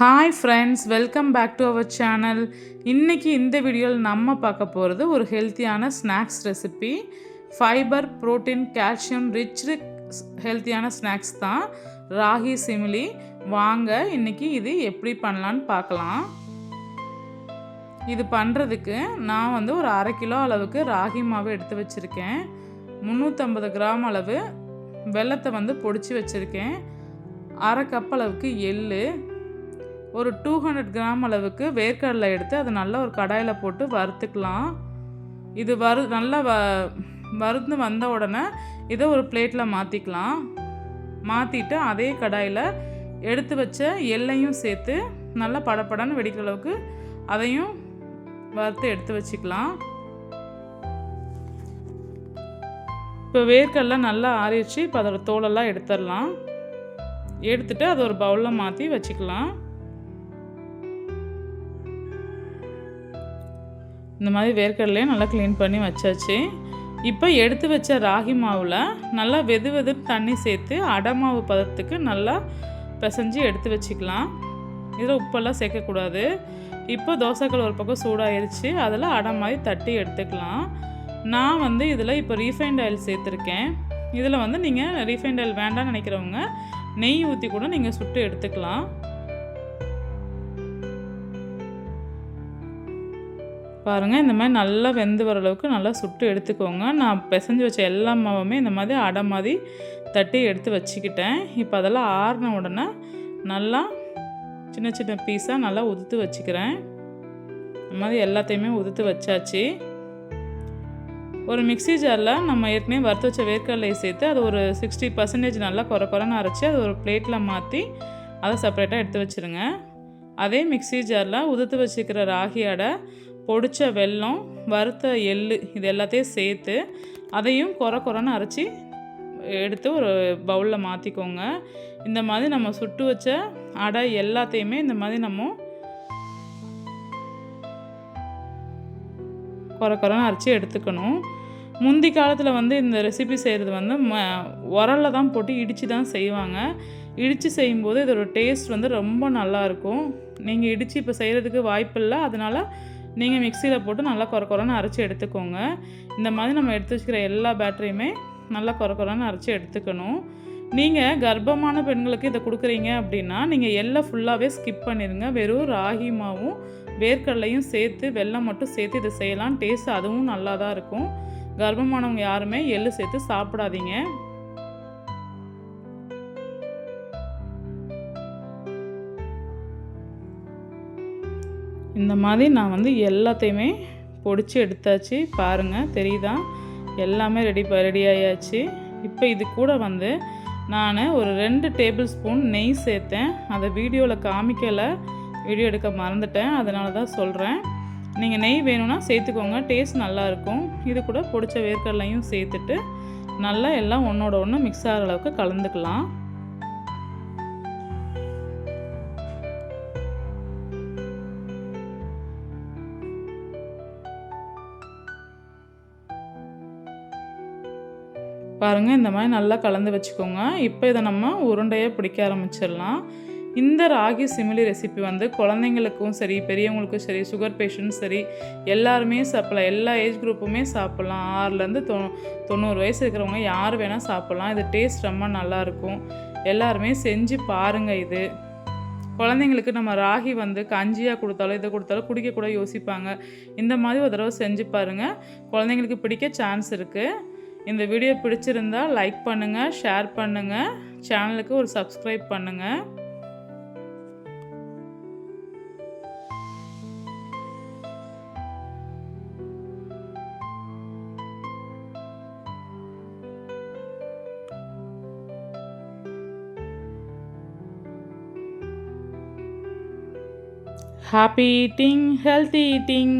Hi friends welcome back to our channel இன்றைக்கி இந்த வீடியோவில் நம்ம பார்க்க போகிறது ஒரு ஹெல்த்தியான snacks recipe fiber protein calcium rich ஹெல்த்தியான ஸ்நாக்ஸ் தான். ராகி சிமிலி. வாங்க இன்றைக்கி இது எப்படி பண்ணலான்னு பார்க்கலாம். இது பண்ணுறதுக்கு நான் வந்து ஒரு அரை கிலோ அளவுக்கு ராகி மாவு எடுத்து வச்சுருக்கேன். முந்நூற்றம்பது கிராம் அளவு வெல்லத்தை வந்து பொடிச்சு வச்சுருக்கேன். அரை கப் அளவுக்கு எள்ளு. ஒரு டூ ஹண்ட்ரட் கிராம் அளவுக்கு வேர்க்கடலை எடுத்து அதை நல்லா ஒரு கடாயில் போட்டு வறுத்துக்கலாம். இது வறு நல்லா வ வறுந்து வந்த உடனே இதை ஒரு பிளேட்டில் மாற்றிக்கலாம் மாற்றிட்டு அதே கடாயில் எடுத்து வச்ச எல்லையும் சேர்த்து நல்லா படப்படன்னு வெடிக்கிற அளவுக்கு அதையும் வறுத்து எடுத்து வச்சுக்கலாம். இப்போ வேர்க்கடலை நல்லா ஆறிடுச்சு. இப்போ அதோடய தோலெல்லாம் எடுத்துடலாம். எடுத்துட்டு அதை ஒரு பவுலில் மாற்றி வச்சுக்கலாம். இந்த மாதிரி வேர்க்கடலையை நல்லா க்ளீன் பண்ணி வச்சாச்சு. இப்போ எடுத்து வச்ச ராகி மாவில் நல்லா வெது வெது தண்ணி சேர்த்து அடை மாவு பதத்துக்கு நல்லா பிசைஞ்சு எடுத்து வச்சுக்கலாம். இதில் உப்பெல்லாம் சேர்க்கக்கூடாது. இப்போ தோசைக்கல் ஒரு பக்கம் சூடாயிருச்சு. அதில் அடை மாதிரி தட்டி எடுத்துக்கலாம். நான் வந்து இதில் இப்போ ரீஃபைண்ட் ஆயில் சேர்த்துருக்கேன். இதில் வந்து நீங்கள் ரீஃபைண்ட் ஆயில் வேண்டாம்னு நினைக்கிறவங்க நெய் ஊற்றி கூட நீங்கள் சுட்டு எடுத்துக்கலாம். பாருங்கள் இந்த மாதிரி நல்லா வெந்து வர அளவுக்கு நல்லா சுட்டு எடுத்துக்கோங்க. நான் பிசைஞ்சு வச்ச எல்லா மாவுமே இந்த மாதிரி அடை மாதிரி தட்டி எடுத்து வச்சுக்கிட்டேன். இப்போ அதெல்லாம் ஆறின உடனே நல்லா சின்ன சின்ன பீஸாக நல்லா உதுத்து வச்சுக்கிறேன். இந்த மாதிரி எல்லாத்தையுமே உதுத்து வச்சாச்சு. ஒரு மிக்சி ஜாரில் நம்ம ஏற்கனவே வறுத்து வச்ச வேர்க்கடலையை சேர்த்து அது ஒரு சிக்ஸ்டி பர்சன்டேஜ் நல்லா குறை குறைன்னு அரைச்சி அது ஒரு பிளேட்டில் மாற்றி அதை செப்பரேட்டாக எடுத்து வச்சுருங்க. அதே மிக்சி ஜாரில் உதுத்து வச்சுக்கிற ராகி அடை பொடிச்ச வெல்லம் வறுத்த எள் இது எல்லாத்தையும் சேர்த்து அதையும் குறை குறைன்னு அரைச்சி எடுத்து ஒரு பவுலில் மாற்றிக்கோங்க இந்த மாதிரி நம்ம சுட்டு வச்ச அடை எல்லாத்தையுமே இந்த மாதிரி நம்ம குறை குறைன்னு அரைச்சி எடுத்துக்கணும். முந்தி காலத்தில் வந்து இந்த ரெசிபி செய்கிறது வந்து ம உரலில் தான் போட்டு இடித்து தான் செய்வாங்க. இடித்து செய்யும்போது இதோட டேஸ்ட் வந்து ரொம்ப நல்லாயிருக்கும் நீங்கள் இடித்து இப்போ செய்கிறதுக்கு வாய்ப்பில்லை. அதனால் நீங்கள் மிக்சியில் போட்டு நல்லா குறை குறைன்னு அரைச்சி எடுத்துக்கோங்க. இந்த மாதிரி நம்ம எடுத்து வச்சுக்கிற எல்லா பேட்டரியுமே நல்லா குறை குறைன்னு அரைச்சி எடுத்துக்கணும். நீங்கள் கர்ப்பமான பெண்களுக்கு இதை கொடுக்குறீங்க அப்படின்னா நீங்கள் எல்லாம் ஃபுல்லாகவே ஸ்கிப் பண்ணிடுங்க வெறும் ராகி மாவும் வேர்க்கடலையும் சேர்த்து வெள்ளம் மட்டும் சேர்த்து இதை செய்யலாம். டேஸ்ட் அதுவும் நல்லா தான் இருக்கும். கர்ப்பமானவங்க யாருமே எள்ளு சேர்த்து சாப்பிடாதீங்க. இந்த மாதிரி நான் வந்து எல்லாத்தையுமே பொடிச்சு எடுத்தாச்சு. பாருங்கள் தெரியுதா? எல்லாமே ரெடி ரெடி ஆயாச்சு. இப்போ இது கூட வந்து நான் ஒரு ரெண்டு டேபிள் ஸ்பூன் நெய் சேர்த்தேன். அதை வீடியோவில் காமிக்கலை. வீடியோ எடுக்க மறந்துட்டேன். அதனால தான் சொல்கிறேன் நீங்கள் நெய் வேணும்னா சேர்த்துக்கோங்க. டேஸ்ட் நல்லாயிருக்கும் இது கூட பொடிச்ச வேர்க்கடலையும் சேர்த்துட்டு நல்லா எல்லாம் ஒன்றோட ஒன்று மிக்ஸ் ஆகிற அளவுக்கு கலந்துக்கலாம். பாருங்கள் இந்த மாதிரி நல்லா கலந்து வச்சுக்கோங்க. இப்போ இதை நம்ம உருண்டையாக பிடிக்க ஆரம்பிச்சிடலாம். இந்த ராகி சிமிலி ரெசிபி வந்து குழந்தைங்களுக்கும் சரி பெரியவங்களுக்கும் சரி சுகர் பேஷண்ட் சரி எல்லாருமே சாப்பிட்லாம். எல்லா ஏஜ் குரூப்புமே சாப்பிட்லாம். ஆறுலேருந்து தொ தொண்ணூறு வயசு இருக்கிறவங்க யார் வேணால் சாப்பிட்லாம். இது டேஸ்ட் ரொம்ப நல்லாயிருக்கும் எல்லாருமே செஞ்சு பாருங்கள் இது. குழந்தைங்களுக்கு நம்ம ராகி வந்து கஞ்சியாக கொடுத்தாலும் இதை கொடுத்தாலும் குடிக்கக்கூட யோசிப்பாங்க. இந்த மாதிரி ஒரு தடவை செஞ்சு பாருங்கள் குழந்தைங்களுக்கு பிடிக்க சான்ஸ் இருக்குது இந்த வீடியோ பிடிச்சிருந்தா லைக் பண்ணுங்கள் ஷேர் பண்ணுங்கள் சேனலுக்கு ஒரு சப்ஸ்கிரைப் பண்ணுங்கள் ஹாப்பி eating, ஹெல்த்தி eating.